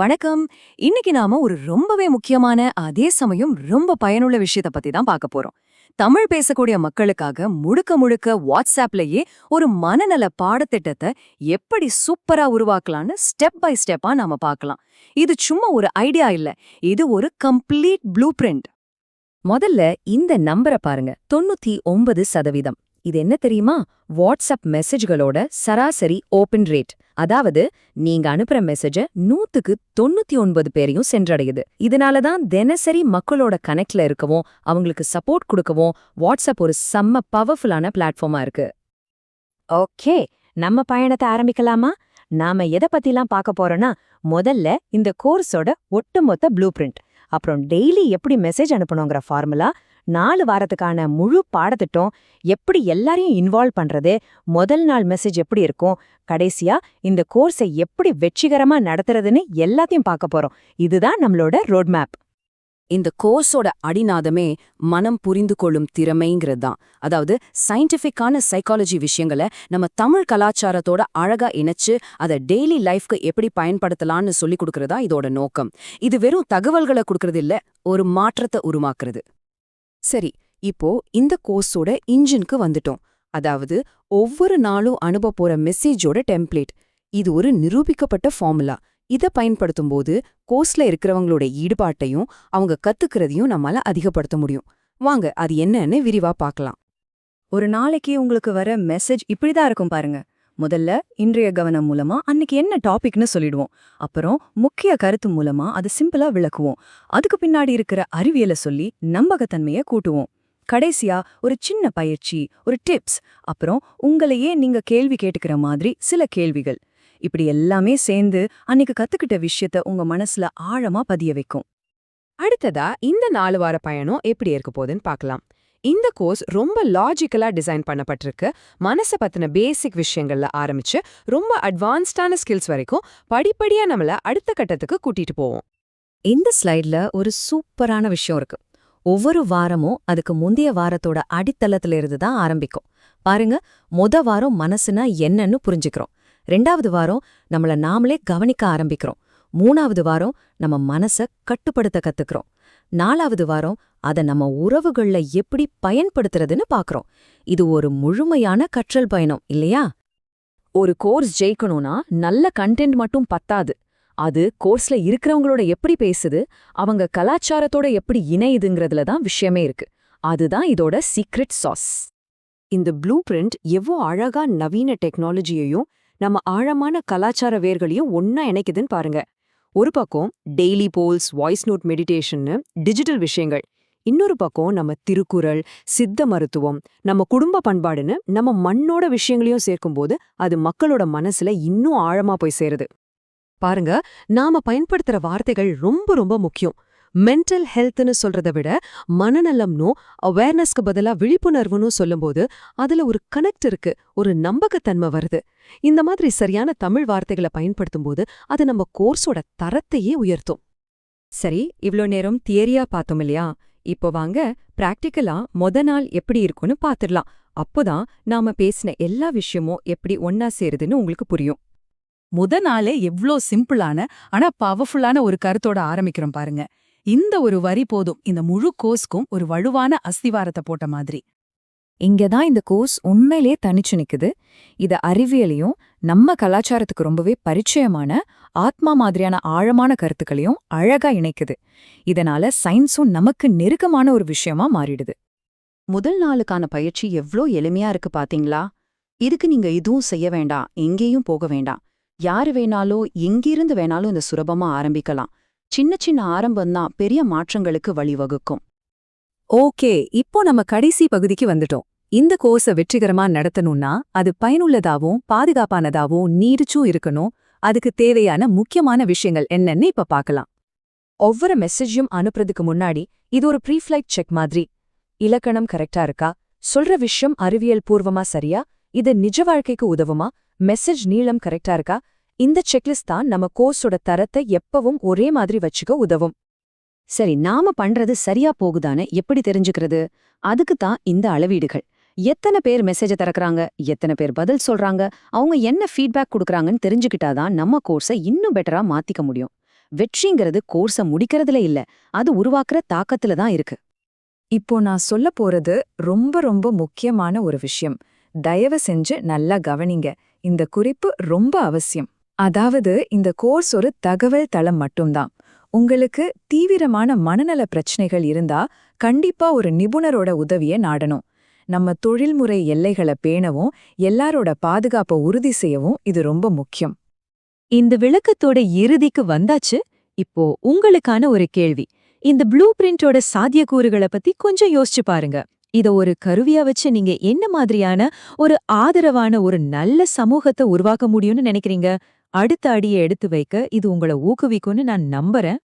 வணக்கம். இன்னைக்கு நாம ஒரு ரொம்பவே முக்கியமான அதே சமயம் ரொம்ப பயனுள்ள விஷயத்த பத்தி தான் பார்க்க போறோம். தமிழ் பேசக்கூடிய மக்களுக்காக முழுக்க முழுக்க வாட்ஸ்அப்லயே ஒரு மனநல பாடத்திட்டத்தை எப்படி சூப்பரா உருவாக்கலாம்னு ஸ்டெப் பை ஸ்டெப்பா நாம பார்க்கலாம். இது சும்மா ஒரு ஐடியா இல்ல. இது ஒரு கம்ப்ளீட் ப்ளூ பிரிண்ட். முதல்ல இந்த நம்பரை பாருங்க. தொண்ணூத்தி ஒன்பது சதவீதம். இது என்ன தெரியுமா? வாட்ஸ்அப் மெசேஜ்களோட சராசரி ஓபன் ரேட். அதாவது நீங்க அனுப்புற மெசேஜ நூத்துக்கு தொண்ணூத்தி ஒன்பது பேரையும் சென்றடையுது. இதனால தான் தினசரி மக்களோட கனெக்ட்ல இருக்கவும் அவங்களுக்கு சப்போர்ட் கொடுக்கவும் வாட்ஸ்அப் ஒரு செம்ம பவர்ஃபுல்லான பிளாட்ஃபார்மா இருக்கு. ஓகே நம்ம பயணத்தை ஆரம்பிக்கலாமா? நாம எதை பத்திலாம் பார்க்க போறோம்னா முதல்ல இந்த கோர்ஸோட ஒட்டுமொத்த ப்ளூ பிரிண்ட். அப்புறம் டெய்லி எப்படி மெசேஜ் அனுப்பணுங்கிற ஃபார்முலா நாலு வாரத்துக்கான முழு பாடத்திட்டம் எப்படி எல்லாரையும் இன்வால்வ் பண்றது முதல் நாள் மெசேஜ் எப்படி இருக்கும் கடைசியா இந்த கோர்ஸை எப்படி வெற்றிகரமா நடத்துறதுன்னு எல்லாத்தையும் பார்க்க போறோம். இதுதான் நம்மளோட ரோட் மேப் இந்த கோர்ஸோட அடிநாதமே மனம் புரிந்து கொள்ளும் திறமைங்கிறது தான். அதாவது சயின்டிஃபிக்கான சைக்காலஜி விஷயங்களை நம்ம தமிழ் கலாச்சாரத்தோட அழகா இணைச்சு அதை டெய்லி லைஃப்க்கு எப்படி பயன்படுத்தலாம்னு சொல்லி கொடுக்கறதா இதோட நோக்கம். இது வெறும் தகவல்களை கொடுக்கறது இல்ல ஒரு மாற்றத்தை உருவாக்குறது. சரி இப்போ இந்த கோர்ஸோட இன்ஜினுக்கு வந்துட்டோம். அதாவது ஒவ்வொரு நாளும் அனுப்ப போற மெசேஜோட டெம்ப்ளேட். இது ஒரு நிரூபிக்கப்பட்ட ஃபார்முலா. இத பயன்படுத்தும் போது கோர்ஸ்ல இருக்கிறவங்களோட ஈடுபாட்டையும் அவங்க கத்துக்கிறதையும் நம்மால அதிகப்படுத்த முடியும். வாங்க அது என்னன்னு விரிவா பார்க்கலாம். ஒரு நாளைக்கு உங்களுக்கு வர மெசேஜ் இப்படிதான் இருக்கும் பாருங்க. முதல்ல இன்றைய கவனம் மூலமா அன்னைக்கு என்ன டாபிக்னு சொல்லிடுவோம். அப்புறம் முக்கிய கருத்து மூலமா அதை சிம்பிளா விளக்குவோம். அதுக்கு பின்னாடி இருக்கிற அறிவியலை சொல்லி நம்பகத்தன்மையை கூட்டுவோம். கடைசியா ஒரு சின்ன பயிற்சி ஒரு டிப்ஸ் அப்புறம் உங்களையே நீங்க கேள்வி கேட்டுக்கிற மாதிரி சில கேள்விகள். இப்படி எல்லாமே சேர்ந்து அன்னைக்கு கத்துக்கிட்ட விஷயத்த உங்க மனசுல ஆழமா பதிய வைக்கும். அடுத்ததா இந்த நாலு வார பயணம் எப்படி இருக்க போகுதுன்னு பார்க்கலாம். இந்த கோர்ஸ் ரொம்ப லாஜிக்கலா டிசைன் பண்ணப்பட்டிருக்கு. மனசை பத்தின பேசிக் விஷயங்கள்ல ஆரம்பிச்சு ரொம்ப அட்வான்ஸ்டான ஸ்கில்ஸ் வரைக்கும் படிப்படியா நம்மள அடுத்த கட்டத்துக்கு கூட்டிட்டு போவோம். இந்த ஸ்லைட்ல ஒரு சூப்பரான விஷயம் இருக்கு. ஒவ்வொரு வாரமும் அதுக்கு முந்தைய வாரத்தோட அடித்தளத்துல இருந்து தான் ஆரம்பிக்கும். பாருங்க மொத வாரம் மனசுனா என்னன்னு புரிஞ்சுக்கிறோம். ரெண்டாவது வாரம் நம்மள நாமளே கவனிக்க ஆரம்பிக்கிறோம். மூணாவது வாரம் நம்ம மனச கட்டுப்படுத்த கத்துக்கிறோம். நாலாவது வாரம் அத நம்ம உறவுகள்ல எப்படி பயன்படுத்துறதுன்னு பாக்குறோம். இது ஒரு முழுமையான கற்றல் பயணம் இல்லையா? ஒரு கோர்ஸ் ஜெயிக்கணும்னா நல்ல கண்டென்ட் மட்டும் பத்தாது. அது கோர்ஸ்ல இருக்கிறவங்களோட எப்படி பேசுது அவங்க கலாச்சாரத்தோட எப்படி இணையுதுங்கிறதுல தான் விஷயமே இருக்கு. அதுதான் இதோட சீக்ரெட் சாஸ் இந்த ப்ளூ பிரிண்ட் எவ்வளோ அழகா நவீன டெக்னாலஜியையும் நம்ம ஆழமான கலாச்சார வேர்களையும் ஒன்னா இணைக்குதுன்னு பாருங்க. ஒரு பக்கம் டெய்லி போல்ஸ் வாய்ஸ் நோட் மெடிடேஷன்னு டிஜிட்டல் விஷயங்கள். இன்னொரு பக்கம் நம்ம திருக்குறள் சித்த மருத்துவம் நம்ம குடும்ப பண்பாடுன்னு நம்ம மண்ணோட விஷயங்களையும் சேர்க்கும்போது அது மக்களோட மனசுல இன்னும் ஆழமா போய் சேருது. பாருங்க நாம பயன்படுத்துற வார்த்தைகள் ரொம்ப ரொம்ப முக்கியம். மென்டல் ஹெல்த்னு சொல்றத விட மனநலம்னும் அவேர்னஸ்க்கு பதிலா விழிப்புணர்வுன்னு சொல்லும்போது அதுல ஒரு கனெக்ட் இருக்கு ஒரு நம்பகத்தன்மை வருது. இந்த மாதிரி சரியான தமிழ் வார்த்தைகளை பயன்படுத்தும் போது அது நம்ம கோர்ஸோட தரத்தையே உயர்த்தும். சரி இவ்ளோ நேரம் தியரியா பார்த்தோம் இல்லையா? இப்போ வாங்க பிராக்டிக்கலா மொத நாள் எப்படி இருக்கும்னு பாத்துடலாம் அப்போதான் நாம பேசின எல்லா விஷயமும் எப்படி ஒன்னா சேருதுன்னு உங்களுக்கு புரியும். முத நாளே எவ்ளோ சிம்பிளான ஆனா பவர்ஃபுல்லான ஒரு கருத்தோட ஆரம்பிக்கிறோம் பாருங்க. இந்த ஒரு வரி போதும். இந்த முழு கோர்ஸ்க்கும் ஒரு வலுவான அஸ்திவாரத்தை போட்ட மாதிரி. இங்க தான் இந்த கோர்ஸ் உண்மையிலே தனிச்சு நிக்குது. இது அறிவியலையும் நம்ம கலாச்சாரத்துக்கு ரொம்பவே பரிச்சயமான ஆத்மா மாதிரியான ஆழமான கருத்துக்களையும் அழகா இணைக்குது. இதனால சயின்ஸும் நமக்கு நெருக்கமான ஒரு விஷயமா மாறிடுது. முதல் நாளுக்கான பயிற்சி எவ்ளோ எளிமையா இருக்கு பாத்தீங்களா? இதுக்கு நீங்க இதுவும் செய்ய வேண்டாம். எங்கேயும் போக வேண்டாம். யாரு வேணாலும் எங்கிருந்து வேணாலும் இந்த சுலபமா ஆரம்பிக்கலாம். சின்ன சின்ன ஆரம்பம்தான் பெரிய மாற்றங்களுக்கு வழிவகுக்கும். ஓகே இப்போ நம்ம கடைசி பகுதிக்கு வந்துட்டோம். இந்த கோர்ஸை வெற்றிகரமா நடத்தணும்னா அது பயனுள்ளதாவும் பாதுகாப்பானதாவும் நீடிச்சும் இருக்கணும். அதுக்கு தேவையான முக்கியமான விஷயங்கள் என்னன்னு இப்ப பார்க்கலாம். ஒவ்வொரு மெசேஜையும் அனுப்புறதுக்கு முன்னாடி இது ஒரு ப்ரீஃப்ளைட் செக் மாதிரி. இலக்கணம் கரெக்டா இருக்கா? சொல்ற விஷயம் அறிவியல் பூர்வமா சரியா? இது நிஜ வாழ்க்கைக்கு உதவுமா? மெசேஜ் நீளம் கரெக்டா இருக்கா? இந்த செக்லிஸ்ட் தான் நம்ம கோர்ஸோட தரத்தை எப்பவும் ஒரே மாதிரி வச்சுக்க உதவும். சரி நாம பண்றது சரியா போகுதான்னு எப்படி தெரிஞ்சுக்கிறது? அதுக்கு தான் இந்த அளவீடுகள். எத்தனை பேர் மெசேஜை திறக்கிறாங்க? எத்தனை பேர் பதில் சொல்றாங்க? அவங்க என்ன ஃபீட்பேக் கொடுக்குறாங்கன்னு தெரிஞ்சுக்கிட்டாதான் நம்ம கோர்ஸை இன்னும் பெட்டரா மாத்திக்க முடியும். வெற்றிங்கிறது கோர்ஸ முடிக்கிறதுல இல்ல அது உருவாக்குற தாக்கத்துல தான் இருக்கு. இப்போ நான் சொல்ல போறது ரொம்ப ரொம்ப முக்கியமான ஒரு விஷயம். தயவு செஞ்சு நல்லா கவனிங்க. இந்த குறிப்பு ரொம்ப அவசியம். அதாவது இந்த கோர்ஸ் ஒரு தகவல் தளம் மட்டும்தான். உங்களுக்கு தீவிரமான மனநல பிரச்சனைகள் இருந்தா கண்டிப்பா ஒரு நிபுணரோட உதவிய நாடணும். நம்ம தொழில்முறை எல்லைகளை பேணவும் எல்லாரோட பாதுகாப்பை உறுதி செய்யவும் இது ரொம்ப முக்கியம். இந்த விளக்கத்தோட இறுதிக்கு வந்தாச்சு இப்போ உங்களுக்கான ஒரு கேள்வி. இந்த ப்ளூ பிரிண்டோட சாத்தியக்கூறுகளை பத்தி கொஞ்சம் யோசிச்சு பாருங்க. இத ஒரு கருவியா வச்சு நீங்க என்ன மாதிரியான ஒரு ஆதரவான ஒரு நல்ல சமூகத்தை உருவாக்க முடியும்னு நினைக்கிறீங்க? அடுத்த அடியை எடுத்து வைக்க இது உங்களை ஊக்குவிக்கும்னு நான் நம்புறேன்.